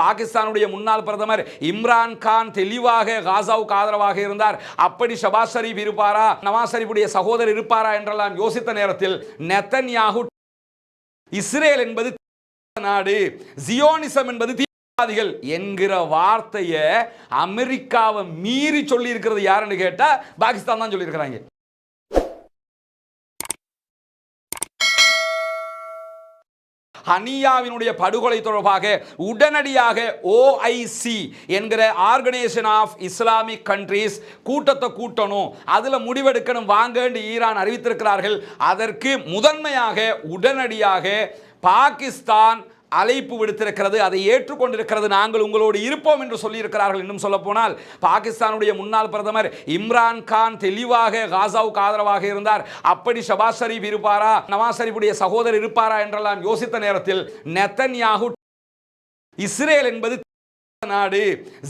பாகிஸ்தானுடைய முன்னாள் பிரதமர் இம்ரான் கான் தெளிவாக காசாவுக்கு ஆதரவாக இருந்தார். அப்படி ஷபாஸ் ஷரீப் இருப்பாரா? நவாஸ் ஷரீஃபுடைய சகோதரர் இருப்பாரா என்றெல்லாம் யோசித்த நேரத்தில் நெத்தன்யாகு இஸ்ரேல் என்பது நாடு. ஜியோனிசம் என்பது தீவிரவாதிகள் என்கிற வார்த்தையை அமெரிக்காவை மீறி சொல்லி இருக்கிறது யாருன்னு கேட்டா பாகிஸ்தான் தான் சொல்லியிருக்கிறாங்க. ஹனியாவினுடைய படுகொலை தொடர்பாக உடனடியாக ஓஐசி என்கிற ஆர்கனைசேஷன் ஆஃப் இஸ்லாமிக் கண்ட்ரீஸ் கூட்டத்தை கூட்டணும். அதில் முடிவெடுக்கணும். வாங்கன்னு ஈரான் அறிவித்திருக்கிறார்கள். அதற்கு முதன்மையாக உடனடியாக பாகிஸ்தான் அழைப்பு விடுத்திருக்கிறது அதை ஏற்றுக்கொண்டிருக்கிறது நாங்கள் உங்களோடு இருப்போம் என்று சொல்லியிருக்கிறார்கள். இன்னும் சொல்ல போனால் பாகிஸ்தானுடைய முன்னாள் பிரதமர் இம்ரான் கான் தெளிவாக காசாவுக்கு ஆதரவாக இருந்தார். அப்படி ஷபாஸ் ஷரீப் இருப்பாரா? நவாஸ் ஷரீஃபுடைய சகோதரர் இருப்பாரா என்றெல்லாம் யோசித்த நேரத்தில் நெத்தன்யாகு இஸ்ரேல் என்பது நாடு.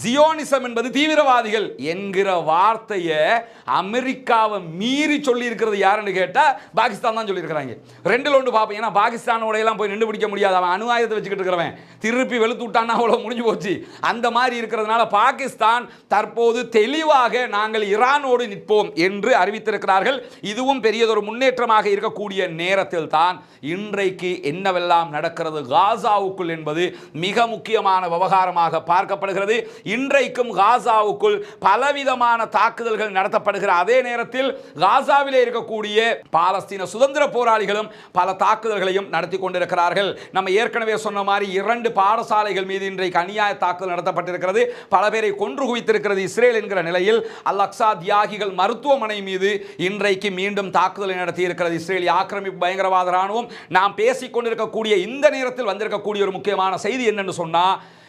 ஜியோனிசம் என்பது தீவிரவாதிகள் என்கிற வார்த்தையை அமெரிக்காவை மீறி சொல்லி இருக்கிறது யாருன்னு கேட்டா பாகிஸ்தான் தான் சொல்லியிருக்கிறாங்க. ரெண்டுல ஒன்று பார்ப்போம் ஏன்னா பாகிஸ்தானோட எல்லாம் போய் நின்று பிடிக்க முடியாது. அவன் அணு ஆயுதத்தை வச்சுக்கிட்டு இருக்கிறவன். திருப்பி வெளுத்து விட்டான்னா அவ்வளோ முடிஞ்சு போச்சு. அந்த மாதிரி இருக்கிறதுனால பாகிஸ்தான் தற்போது தெளிவாக நாங்கள் ஈரானோடு நிற்போம் என்று அறிவித்திருக்கிறார்கள். இதுவும் பெரியதொரு முன்னேற்றமாக இருக்கக்கூடிய நேரத்தில் தான் இன்றைக்கு என்னவெல்லாம் நடக்கிறது. காசாவுக்குள் என்பது மிக முக்கியமான விவகாரமாக பார்க்க பார்க்கப்படுகிறது இன்றைக்கும் காசாவுக்குள் பலவிதமான தாக்குதல்கள் நடத்தப்படுகிற அதே நேரத்தில் காசாவிலே இருக்கக்கூடிய பாலஸ்தீன சுதந்திர போராளிகளும் பல தாக்குதல்களையும் நடத்தி கொண்டிருக்கிறார்கள். நம்ம ஏற்கனவே சொன்ன மாதிரி இரண்டு பாடசாலைகள் மீது இன்றைக்கு அநியாய தாக்குதல் நடத்தப்பட்டிருக்கிறது. பல பேரை கொன்று குவித்திருக்கிறது இஸ்ரேல் என்கிற நிலையில். அல் அக்ஸா தியாகிகள் மருத்துவமனை மீது இன்றைக்கு மீண்டும் தாக்குதலை நடத்தி இருக்கிறது இஸ்ரேலிய ஆக்கிரமிப்பு பயங்கரவாத ராணுவம் நாம் பேசிக் கொண்டிருக்கக்கூடிய இந்த நேரத்தில் வந்திருக்கக்கூடிய ஒரு முக்கியமான செய்தி என்னன்னு சொன்னா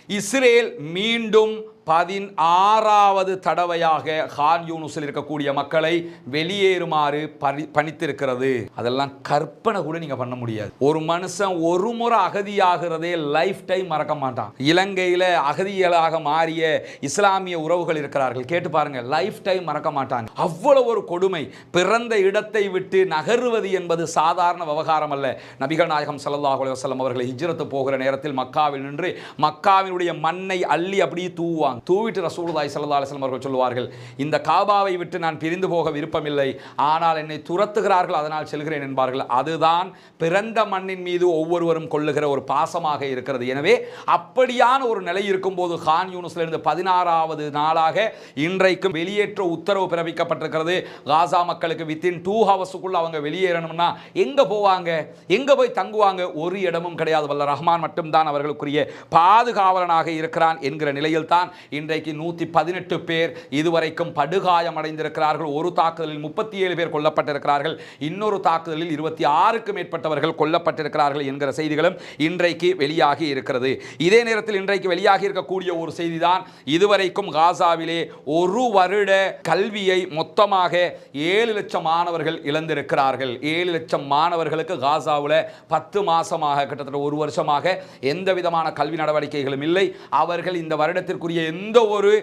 இஸ்ரேல் மீண்டும் பதினாறாவது தடவையாக ஹான் யூனுஸில் இருக்கக்கூடிய மக்களை வெளியேறுமாறு பணி பணித்திருக்கிறது. அதெல்லாம் கற்பனை கூட நீங்க பண்ண முடியாது. ஒரு மனுஷன் ஒரு முறை அகதியாகிறதே லைஃப் டைம் மறக்க மாட்டான். இலங்கையில் அகதிகளாக மாறிய இஸ்லாமிய உறவுகள் இருக்கிறார்கள். கேட்டு பாருங்க லைஃப் டைம் மறக்க மாட்டாங்க. அவ்வளவு ஒரு கொடுமை. பிறந்த இடத்தை விட்டு நகருவது என்பது சாதாரண விவகாரம் அல்ல. நபிகள் நாயகம் சல்லாஹ் அலுவலம் அவர்களை ஹிஜ்ரத்து போகிற நேரத்தில் மக்காவில் நின்று மக்காவினுடைய மண்ணை அள்ளி அப்படியே தூவாங்க தூவிட்டு ரசூலுல்லாஹி ஸல்லல்லாஹு அலைஹி வஸல்லம் அவர்கள் சொல்லுவார்கள் இந்த காபாவை விட்டு நான் பிரிந்து போக விருப்பமில்லை ஆனால் என்னை துரத்துகிறார்கள் அதனால் செல்கிறேன் என்பார்கள். அதுதான் பிறந்த மண்ணின் மீது ஒவ்வொருவரும் கொள்ளுகிற ஒரு பாசமாக இருக்கிறது. எனவே அப்படியான ஒரு நிலை இருக்கும்போது ஹான் யூனுஸ்லிருந்து பதினாறாவது நாளாக இன்றைக்கும் வெளியேற்ற உத்தரவு பிறப்பிக்கப்பட்டிருக்கிறது. காசா மக்களுக்கு வித்தின் டூ ஹவர்ஸுக்குள்ள அவங்க வெளியேறணும்னா எங்கே போவாங்க? எங்கே போய் தங்குவாங்க? ஒரு இடமும் கிடையாது. வல்ல ரஹ்மான் மட்டும்தான் அவர்களுக்குரிய பாதுகாவலனாக இருக்கிறான் என்கிற நிலையில் தான் இன்றைக்கு நூற்றி பதினெட்டு பேர் இதுவரைக்கும் படுகாயம் அடைந்திருக்கிறார்கள் ஒரு தாக்குதலில் முப்பத்தி ஏழு பேர் கொல்லப்பட்டிருக்கிறார்கள். இன்னொரு தாக்குதலில் இருபத்தி ஆறுக்கு மேற்பட்டவர்கள் கொல்லப்பட்டிருக்கிறார்கள் என்கிற செய்திகளும் இன்றைக்கு வெளியாகி இருக்கிறது. இதே நேரத்தில் இன்றைக்கு வெளியாகி இருக்கக்கூடிய ஒரு செய்திதான் இதுவரைக்கும் காசாவிலே ஒரு வருட கல்வியை மொத்தமாக ஏழு லட்சம் மாணவர்கள் இழந்திருக்கிறார்கள். ஏழு லட்சம் மாணவர்களுக்கு காசாவில் பத்து மாசமாக கிட்டத்தட்ட ஒரு வருஷமாக எந்த விதமான கல்வி நடவடிக்கைகளும் இல்லை. அவர்கள் இந்த வருடத்திற்குரிய எந்த ஒரு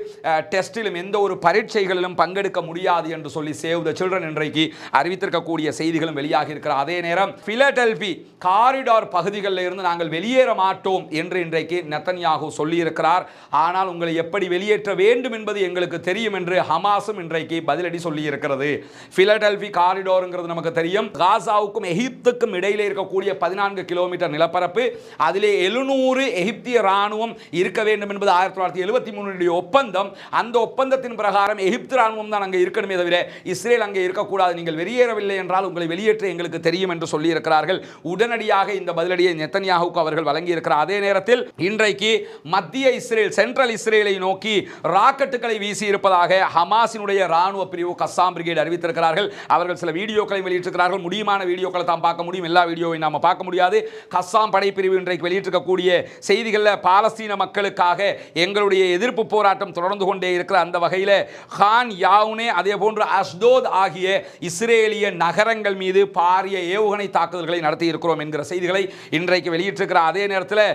டெஸ்டிலும் எந்த ஒரு பரீட்சைகளிலும் பங்கெடுக்க முடியாது என்று சொல்லி சேவ் த சில்ட்ரன் இன்றைக்கு அறிவித்திருக்கக்கூடிய செய்திகளும் வெளியாகி இருக்கிற அதே நேரம் பிலடெல்பி காரிடார் பகுதிகளில் இருந்து நாங்கள் வெளியேற மாட்டோம் என்று இன்றைக்கு நெத்தன்யாகு சொல்லியிருக்கிறார். ஆனால் உங்களை எப்படி வெளியேற்ற வேண்டும் என்பது எங்களுக்கு தெரியும் என்று ஹமாஸும் இன்றைக்கு பதிலடி சொல்லியிருக்கிறது. பிலடெல்பி காரிடோருங்கிறது நமக்கு தெரியும். காசாவுக்கும் எகிப்துக்கும் இடையிலே இருக்கக்கூடிய பதினான்கு கிலோமீட்டர் நிலப்பரப்பு. அதிலே எழுநூறு எகிப்திய ராணுவம் இருக்க வேண்டும் என்பது ஆயிரத்தி தொள்ளாயிரத்தி எழுபத்தி மூணு மூணுடைய ஒப்பந்தம் அந்த ஒப்பந்தத்தின் பிரகாரம் எகிப்து ராணுவம் தான் அங்கே இருக்கணுமே தவிர இஸ்ரேல் அங்கே இருக்கக்கூடாது. நீங்கள் வெளியேறவில்லை என்றால் உங்களை வெளியேற்ற எங்களுக்கு தெரியும் என்று சொல்லியிருக்கிறார்கள். உடனடியாக இந்த பதிலடியை நெத்தன்யாகுக்கு அவர்கள் வழங்கியிருக்கிறார். அதே நேரத்தில் இன்றைக்கு மத்திய இஸ்ரேல் சென்ட்ரல் இஸ்ரேலை நோக்கி ராக்கெட்டுகளை வீசி இருப்பதாக ஹமாஸினுடைய ராணுவ பிரிவு கசாம் பிரிகேட் அறிவித்திருக்கிறார்கள். அவர்கள் சில வீடியோக்களை வெளியிட்டிருக்கிறார்கள். முடியுமான வீடியோக்களை தான் பார்க்க முடியும். எல்லா வீடியோவையும் நாம பார்க்க முடியாது. கசாம் படைப்பிரிவு இன்றைக்கு வெளியிட்டிருக்கக்கூடிய செய்திகளில் பாலஸ்தீன மக்களுக்காக எங்களுடைய எதிர்ப்பு போராட்டம் தொடர்ந்து கொண்டே இருக்கிற அந்த வகையில் ஹான் யாவுனே அதே போன்று அஸ்தோத் ஆகிய இஸ்ரேலிய நகரங்கள் மீது பாரிய ஏவுகணை தாக்குதல்களை நடத்தி இருக்கிறோம் என்கிற செய்திகளை இன்றைக்கு வெளியிட்டிருக்கிற அதே நேரத்தில்